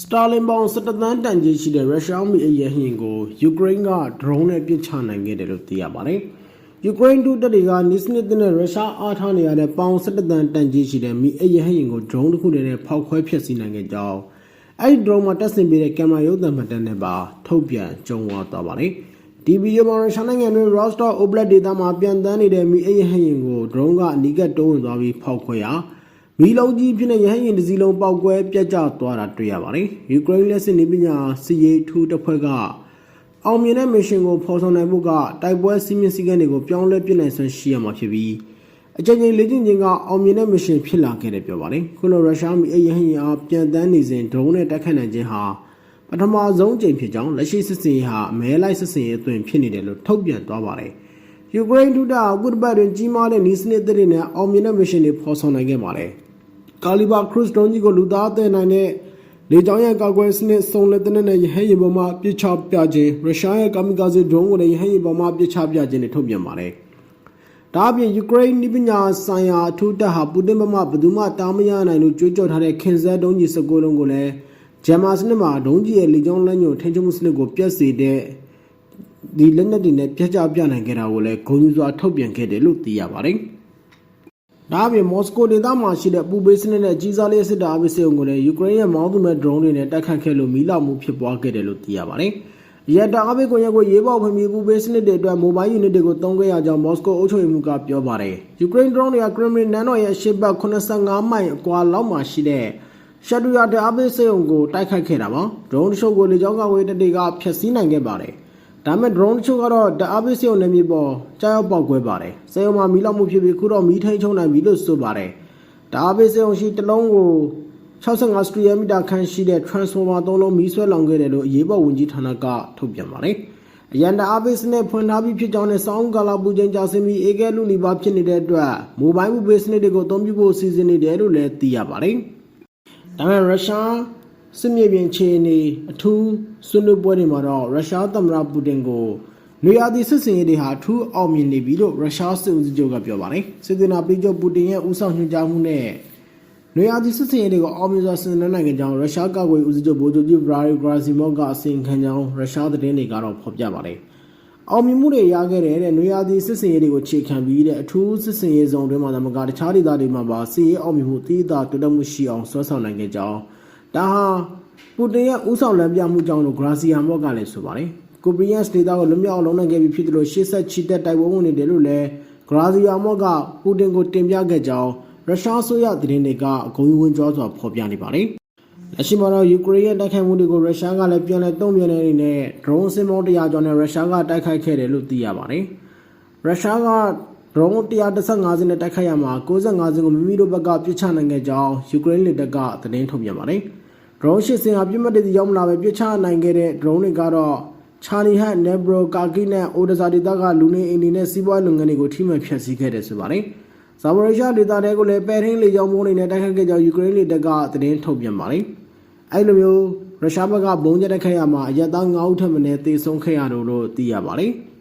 စတာလင်ပေါင်17သန်းတန်ကြီးရှိတဲ့ရုရှားမီအရဟင်ကိုယူကရိန်းကဒရုန်းနဲ့ပစ်ချနိုင်ခဲ့တယ်လို့သိရပါတယ်။ယူကရိန်းဒုတပ်တွေကနိစနစ်တဲ့ရုရှားအားထားနေရတဲ့ပေါင်17သန်းတန်ကြီးရှိတဲ့မီအရဟင်ကိုဒရုန်းတစ်ခုတည်းနဲ့ဖောက်ခွဲဖျက်ဆီးနိုင်ခဲ့ကြောင်းအဲ့ဒီဒရုန်းမှာတက်ဆင်ပေးတဲ့ကင်မရာရုပ်သံမှတ်တမ်းနဲ့ပါထုတ်ပြန်ကြုံဝါသွားပါတယ်။ဒီဗီဒီယိုမှာရုရှားနိုင်ငံတွင် Rostov Oblast ဒေသမှာပြန်တန်းနေတဲ့မီအရဟင်ကိုဒရုန်းကအနီးကပ်တိုးဝင်သွားပြီးဖောက်ခွဲရာ မီလုံးကြီးဖြစ်တဲ့ရဟန်းရင်တစ်စီးလုံးပောက်ကွဲပြတ်ကျသွားတာတွေ့ရပါတယ်။ယူကရိန်းလက်စစ်နေပညာစီရေးထူးတစ်ဖွဲ့ကအောင်မြင်တဲ့မစ်ရှင်ကိုဖော်ဆောင်နိုင်ဖို့ကတိုက်ပွဲစီးမြင့်စည်းကမ်းတွေကိုပြောင်းလဲပြစ်နိုင်စွမ်းရှိရမှာဖြစ်ပြီးအကြိမ်ကြိမ်လေ့ကျင့်ခြင်းကအောင်မြင်တဲ့မစ်ရှင်ဖြစ်လာခဲ့တယ်ပြောပါတယ်။ခုလိုရုရှားမီအရဟန်းရင်အားပြန်တန်းနေစဉ်ဒရုန်းနဲ့တိုက်ခတ်နိုင်ခြင်းဟာပထမဆုံးအကြိမ်ဖြစ်ကြောင်းလက်ရှိစစ်စင်ရေးဟာအမဲလိုက်စစ်စင်ရေးအသွင်ဖြစ်နေတယ်လို့ထုတ်ပြန်သွားပါတယ်။ယူကရိန်းဒုတာအခုတစ်ပတ်တွင်ကြီးမားတဲ့နီးစနစ်တွေနဲ့အောင်မြင်တဲ့မစ်ရှင်တွေဖော်ဆောင်နိုင်ခဲ့ပါတယ်။ ကာလီဘာခရုစ်ဒွန်ကြီးကိုလူသားအသည်နိုင်တဲ့လေကြောင်းရဲ့ကာကွယ်စနစ်စုံလက်တဲ့နဲ့ရဟန်းရင်ပေါ်မှာပြစ်ချပြခြင်းရုရှားရဲ့ကာမီကာဇီဒရုန်းကိုလည်းရဟန်းရင်ပေါ်မှာပြစ်ချပြခြင်းနဲ့ထုတ်ပြန်ပါတယ်။ဒါအပြင်ယူကရိန်းနိပညာဆိုင်ရာအထူးတပ်ဟာပူတင်ဘက်မှဘယ်သူမှတားမရနိုင်လို့ကြွေးကြော်ထားတဲ့ခင်စဲတုံးကြီး19လုံးကိုလည်းဂျမာစနစ်မှာဒုံးကြီးရဲ့လေကြောင်းလမ်းညွှန်ထိန်းချုပ်မှုစနစ်ကိုပြတ်စေတဲ့ဒီလက်နက်တွေနဲ့ပြတ်ကျပြနိုင်ခဲ့တာကိုလည်းဂုဏ်ယူစွာထုတ်ပြန်ခဲ့တယ်လို့သိရပါတယ်။ ဒါအပြင်မော်စကိုဒေသမှာရှိတဲ့ပူပေးစနစ်နဲ့ကြီးစားလေးစစ်တာအပစ်စေုံကိုလည်းယူကရိန်းရဲ့မောင်းသူမဲ့ဒရုန်းတွေနဲ့တိုက်ခတ်ခဲ့လို့မီးလောင်မှုဖြစ်ပွားခဲ့တယ်လို့သိရပါတယ်။ရတာအပိတ်ကိုရက်ကိုရေးပေါက်ဖွင့်ပြီးပူပေးစနစ်တွေအတွက်မိုဘိုင်းယူနစ်တွေကိုတုံးခဲ့ရကြောင်းမော်စကိုအုပ်ချုပ်ရေးမှူးကပြောပါတယ်။ယူကရိန်းဒရုန်းတွေကခရမလင်နန်းတော်ရဲ့အရှေ့ဘက်85မိုင်အကွာလောက်မှာရှိတဲ့ရှက်ဒူယာတာအပိတ်စေုံကိုတိုက်ခတ်ခဲ့တာပါ။ဒရုန်းတချို့ကိုလေကြောင်းကဝေးတပ်တွေကဖျက်ဆီးနိုင်ခဲ့ပါတယ်။ ဒါမဲ့ drone တချို့ကတော့တအားပေးစေုံနေမြေပေါ်ကြားရောက်ပေါက်ကွဲပါတယ်။စေုံမှာမီးလောင်မှုဖြစ်ပြီးခုတော့မီးထိန်ချုံနိုင်ပြီလို့ဆိုပါတယ်။တအားပေးစေုံရှိတစ်လုံးကို65စတရီယမီတာခန့်ရှိတဲ့ transformer သုံးလုံးမီးဆွဲလောင်ခဲ့တယ်လို့အရေးပေါ်ဝန်ကြီးဌာနကထုတ်ပြန်ပါတယ်။အရန်တအားပေးစနစ်ဖွင့်ထားပြီးဖြစ်ကြောင်းနဲ့စောင်းကာလာပူချိန်ကြာစင်ပြီးအေကဲလူနီပါဖြစ်နေတဲ့အတွက်မိုဘိုင်းမှုပေးစနစ်တွေကိုအသုံးပြုဖို့စီစဉ်နေတယ်လို့လည်းသိရပါတယ်။ဒါပေမဲ့ရုရှား စစ်မြေပြင်ခြေအနေအထူးဆွေးနွေးပွဲတွေမှာတော့ရုရှားသမ္မတပူတင်ကိုနေရာဒီစစ်စင်ရေးတွေဟာအထူးအောင်မြင်နေပြီလို့ရုရှားစစ်ဦးစီးချုပ်ကပြောပါတယ်။စစ်သည်နာပြည်ချုပ်ပူတင်ရဲ့ဦးဆောင်ညွှန်ကြားမှုနဲ့နေရာဒီစစ်စင်ရေးတွေကိုအောင်မြင်စွာဆင်နွှဲနိုင်ကြကြောင်းရုရှားကာကွယ်ဦးစီးချုပ်ဗိုလ်ချုပ်ကြီးဗလာရီဂရာစီမော့ကအစီရင်ခံကြောင်းရုရှားသတင်းတွေကတော့ဖော်ပြပါတယ်။အောင်မြင်မှုတွေရခဲ့တဲ့နေရာဒီစစ်စင်ရေးတွေကိုခြေခံပြီးတဲ့အထူးစစ်စင်ရေးဇုံတွင်မှာသမကတခြားဒေသတွေမှာပါစီရေးအောင်မြင်မှုတည်တာတိုးတက်မှုရှိအောင်ဆွဲဆောင်နိုင်ခဲ့ကြောင်း ဒါဟာပူတင်ရဲ့ဥဆောင်လမ်းပြမှုကြောင့်လို့ဂရာစီယာမော့ကလည်းဆိုပါတယ်။ကိုပီယန်စ်ဒေတာကိုလွတ်မြောက်အောင်လုပ်နိုင်ခဲ့ပြီဖြစ်တယ်လို့ရှေ့ဆက်ချီတက်တိုက်ပွဲဝင်နေတယ်လို့လည်းဂရာစီယာမော့ကပူတင်ကိုတင်ပြခဲ့ကြောင်းရုရှားဆိုရသတင်းတွေကဂုဏ်ယူဝင်ကြောစွာဖော်ပြနေပါတယ်။လက်ရှိမှာတော့ယူကရိန်းရဲ့တိုက်ခိုက်မှုတွေကိုရုရှားကလည်းပြန်လည်တုံ့ပြန်နေနေနဲ့ drone စင်မော100ကျော်နဲ့ရုရှားကတိုက်ခိုက်ခဲ့တယ်လို့သိရပါတယ်။ရုရှားက drone 115စင်းနဲ့တိုက်ခိုက်ရမှာ95စင်းကိုမိမိတို့ဘက်ကပြစ်ချနိုင်ခဲ့ကြောင်းယူကရိန်းလက်တက်ကသတင်းထုတ်ပြန်ပါတယ်။ drone ရှစ်စင်းဟာပြစ်မှတ်တွေရောက်မလာပဲပြစ်ချနိုင်ခဲ့တဲ့ drone တွေကတော့ချာလီဟတ်၊နေဘရိုကာကီနဲ့အိုဒဇာဒေတာကလူနေအိမ်တွေနဲ့စီးပွားလုပ်ငန်းတွေကိုထိမှန်ဖျက်ဆီးခဲ့တယ်ဆိုပါတယ်။ဇာဗရီရှာဒေတာတွေကိုလည်းပဲထင်းလေကြောင်းမိုးတွေနဲ့တိုက်ခိုက်ခဲ့ကြောင်းယူကရိန်းလက်တက်ကသတင်းထုတ်ပြန်ပါတယ်။အဲ့လိုမျိုးရုရှားဘက်ကဘုံကျက်တိုက်ခိုက်ရမှာအရက်သား9ဦးထပ်မံတေဆုံးခဲ့ရတယ်လို့သိရပါတယ်။